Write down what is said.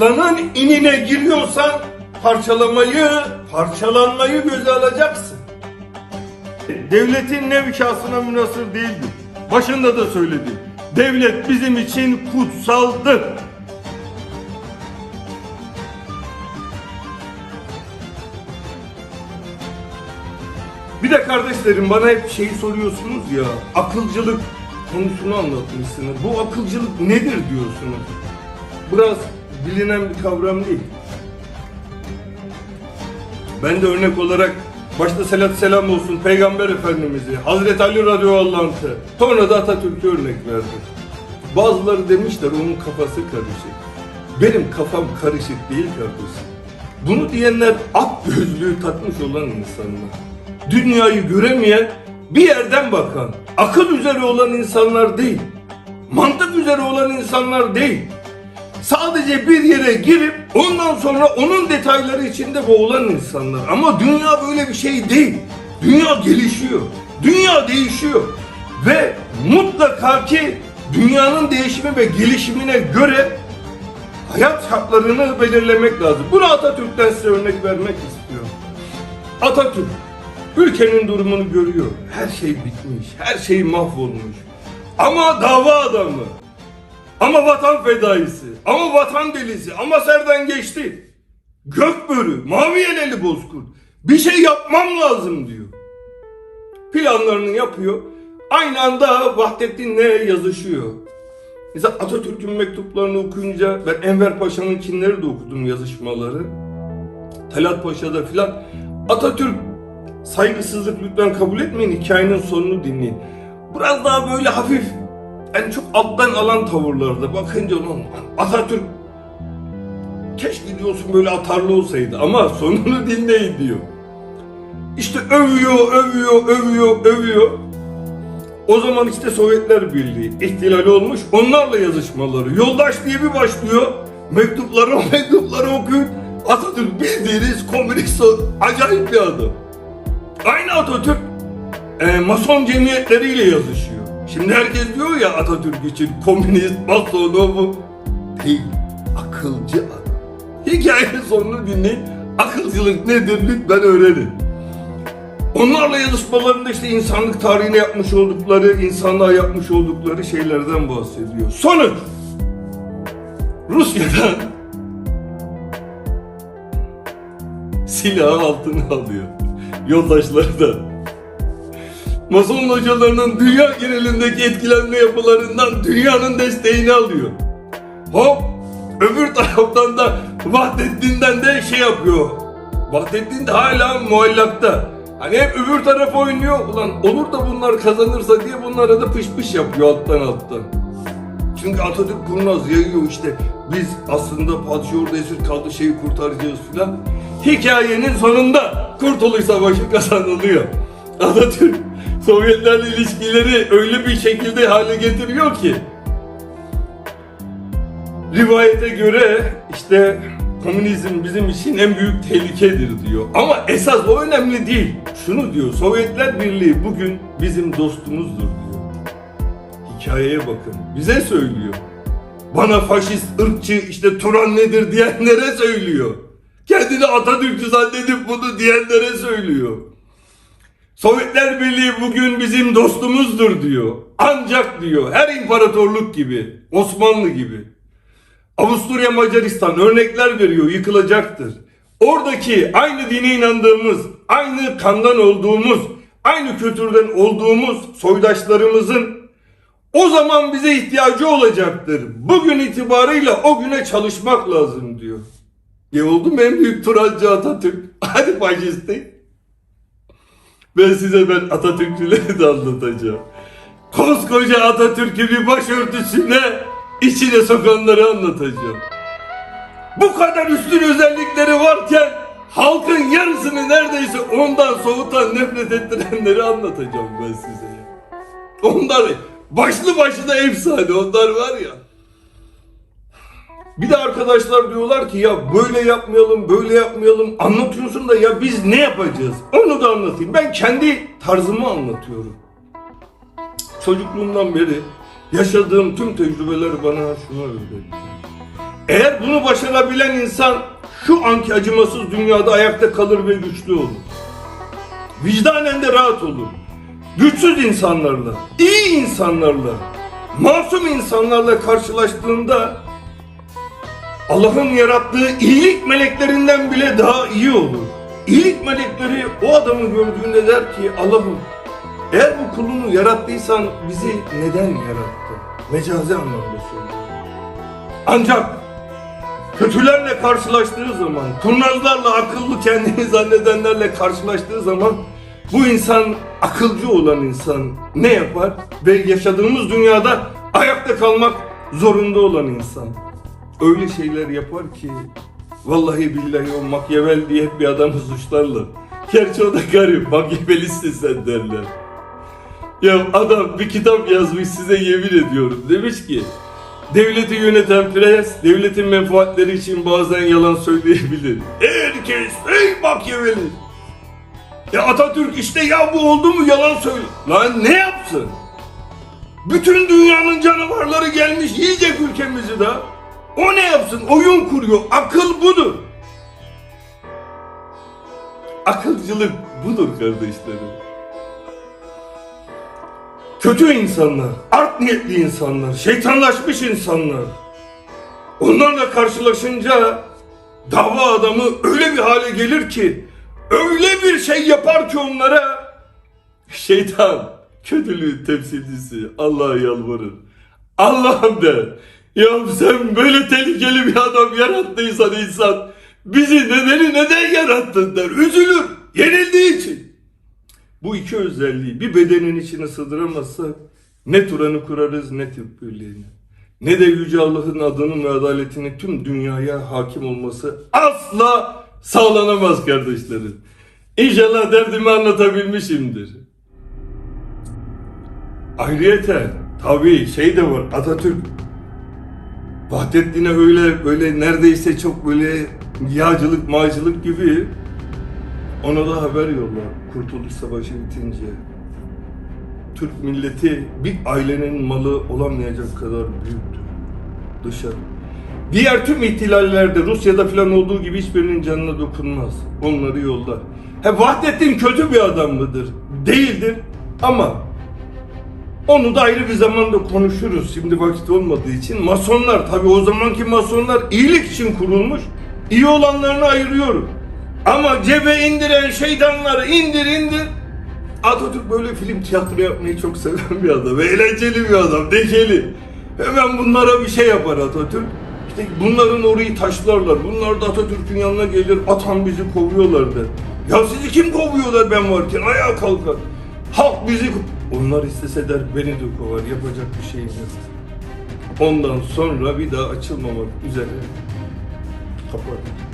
aslanın inine giriyorsan parçalamayı, parçalanmayı göze alacaksın. Devletin nev şahsına münasır değildir. Başında da söyledim. Devlet bizim için kutsaldır. Bir de kardeşlerim bana hep şeyi soruyorsunuz ya, akılcılık konusunu anlatmışsınız. Bu akılcılık nedir diyorsunuz? Biraz bilinen bir kavram değil. Ben de örnek olarak başta selat selam olsun Peygamber Efendimiz'i, Hazreti Ali radıyallahu anh'ı, sonra da Atatürk'ü örnek verdim. Bazıları demişler onun kafası karışık. Benim kafam karışık değil kardeşim. Bunu diyenler ak gözlüğü takmış olan insanlar. Dünyayı göremeyen, bir yerden bakan, akıl üzere olan insanlar değil. Mantık üzere olan insanlar değil. Sadece bir yere girip ondan sonra onun detayları içinde boğulan insanlar. Ama dünya böyle bir şey değil. Dünya gelişiyor. Dünya değişiyor. Ve mutlaka ki dünyanın değişimi ve gelişimine göre hayat şartlarını belirlemek lazım. Bunu Atatürk'ten size örnek vermek istiyorum. Atatürk ülkenin durumunu görüyor. Her şey bitmiş, her şey mahvolmuş. Ama dava adamı, ama vatan fedaisi, ama vatan delisi, ama serden geçti. Gökbörü, mavi yeleli bozkurt. Bir şey yapmam lazım diyor. Planlarını yapıyor. Aynı anda Vahdettin'le yazışıyor. Mesela Atatürk'ün mektuplarını okuyunca ben Enver Paşa'nınkileri de okudum yazışmaları. Talat Paşa'da filan. Atatürk saygısızlık lütfen kabul etmeyin hikayenin sonunu dinleyin. Biraz daha böyle hafif yani çok alttan alan tavırlarda bakınca onun Atatürk keşke diyorsun böyle atarlı olsaydı ama sonunu dinleyin diyor. İşte övüyor, övüyor, övüyor, övüyor. O zaman işte Sovyetler Birliği ihtilali olmuş. Onlarla yazışmaları. Yoldaş diye bir başlıyor. Mektupları, mektupları okuyun. Atatürk bildiğiniz komünist, acayip bir adam. Aynı Atatürk e, mason cemiyetleriyle yazışıyor. Şimdi herkes diyor ya Atatürk için komünist, mason o bu. Değil, akılcı adam. Hikayenin sonunu dinleyin. Akılcılık nedir lütfen öğrenin. Onlarla yazışmalarında işte insanlık tarihine yapmış oldukları, insanlığa yapmış oldukları şeylerden bahsediyor. Sonuç! Rusya'dan silahı altına alıyor. Yoldaşları da. Mason hocalarının dünya genelindeki etkilenme yapılarından dünyanın desteğini alıyor. Hop! Öbür taraftan da Vahdettin'den de şey yapıyor. Vahdettin de hala muallakta. Hani hep öbür taraf oynuyor. Ulan olur da bunlar kazanırsa diye bunlara da pış pış yapıyor alttan alttan. Çünkü Atatürk kurnaz yayıyor işte. Biz aslında padişah orada esir kaldı şeyi kurtaracağız filan. Hikayenin sonunda Kurtuluş Savaşı kazanılıyor. Atatürk Sovyetlerle ilişkileri öyle bir şekilde hale getiriyor ki rivayete göre işte komünizm bizim için en büyük tehlikedir diyor. Ama esas o önemli değil. Şunu diyor Sovyetler Birliği bugün bizim dostumuzdur diyor. Hikayeye bakın. Bize söylüyor. Bana faşist, ırkçı, işte Turan nedir diyenlere söylüyor. Kendini Atatürkçü zannedip bunu diyenlere söylüyor. Sovyetler Birliği bugün bizim dostumuzdur diyor. Ancak diyor her imparatorluk gibi, Osmanlı gibi. Avusturya Macaristan örnekler veriyor yıkılacaktır. Oradaki aynı dine inandığımız, aynı kandan olduğumuz, aynı kültürden olduğumuz soydaşlarımızın o zaman bize ihtiyacı olacaktır. Bugün itibarıyla o güne çalışmak lazım diyor. Ya oldu mu en büyük Turancı Atatürk? Hadi faşistlik. Ben size ben Atatürkçüleri de anlatacağım. Koskoca Atatürk'ü bir başörtüsüne içine sokanları anlatacağım. Bu kadar üstün özellikleri varken halkın yarısını neredeyse ondan soğutan nefret ettirenleri anlatacağım ben size. Onlar başlı başına efsane onlar var ya. Bir de arkadaşlar diyorlar ki ya böyle yapmayalım, böyle yapmayalım. Anlatıyorsun da ya biz ne yapacağız? Onu da anlatayım. Ben kendi tarzımı anlatıyorum. Çocukluğumdan beri yaşadığım tüm tecrübeler bana şunu öğretti. Eğer bunu başarabilen insan şu anki acımasız dünyada ayakta kalır ve güçlü olur. Vicdanen de rahat olur. Güçsüz insanlarla, iyi insanlarla, masum insanlarla karşılaştığında Allah'ın yarattığı iyilik meleklerinden bile daha iyi olur. İyilik melekleri o adamı gördüğünde der ki Allah'ım eğer bu kulunu yarattıysan bizi neden yarattın? Mecazi anlamda söylüyorum. Ancak kötülerle karşılaştığı zaman, kurnazlarla akıllı kendini zannedenlerle karşılaştığı zaman bu insan akılcı olan insan ne yapar? Ve yaşadığımız dünyada ayakta kalmak zorunda olan insan. Öyle şeyler yapar ki vallahi billahi o Machiavelli diye bir adamı suçlarlar. Gerçi o da garip, Machiavellisin sen derler. Ya adam bir kitap yazmış size yemin ediyorum. Demiş ki devleti yöneten prens devletin menfaatleri için bazen yalan söyleyebilir. Herkes ey Machiavelli. Ya Atatürk işte ya bu oldu mu yalan söyle. Lan ne yapsın? Bütün dünyanın canavarları gelmiş yiyecek ülkemizi de. O ne yapsın? Oyun kuruyor. Akıl budur. Akılcılık budur kardeşlerim. Kötü insanlar, art niyetli insanlar, şeytanlaşmış insanlar. Onlarla karşılaşınca dava adamı öyle bir hale gelir ki, öyle bir şey yapar ki onlara şeytan, kötülüğün temsilcisi Allah'a yalvarır. Allah'ım der, ya sen böyle tehlikeli bir adam yarattıysan insan, bizi nedeni neden yarattın der, üzülür, yenildiği için. Bu iki özelliği bir bedenin içine sığdıramazsak ne Turan'ı kurarız ne Türk Birliği'ni. Ne de Yüce Allah'ın adının ve adaletinin tüm dünyaya hakim olması asla sağlanamaz kardeşlerim. İnşallah derdimi anlatabilmişimdir. Ayrıyeten tabii şey de var Atatürk Vahdettin'e öyle böyle neredeyse çok böyle yağcılık mağcılık gibi ona da haber yolla Kurtuluş Savaşı bitince. Türk milleti bir ailenin malı olamayacak kadar büyüktür. Dışarı. Diğer tüm ihtilallerde Rusya'da falan olduğu gibi hiçbirinin canına dokunmaz. Onları yollar. He Vahdettin kötü bir adam mıdır? Değildir. Ama onu da ayrı bir zamanda konuşuruz. Şimdi vakit olmadığı için. Masonlar tabi o zamanki masonlar iyilik için kurulmuş. İyi olanlarını ayırıyorum. Ama cebe indiren şeytanları indir indir. Atatürk böyle film tiyatro yapmayı çok seven bir adam. Eğlenceli bir adam, neşeli. Hemen bunlara bir şey yapar Atatürk. İşte bunların orayı taşlarlar. Bunlar da Atatürk'ün yanına gelir, atan bizi kovuyorlar der. Ya sizi kim kovuyorlar ben varken? Ayağa kalkar. Halk bizi Onlar isteseler beni de kovar. Yapacak bir şeyim yok. Ondan sonra bir daha açılmamak üzere kapat.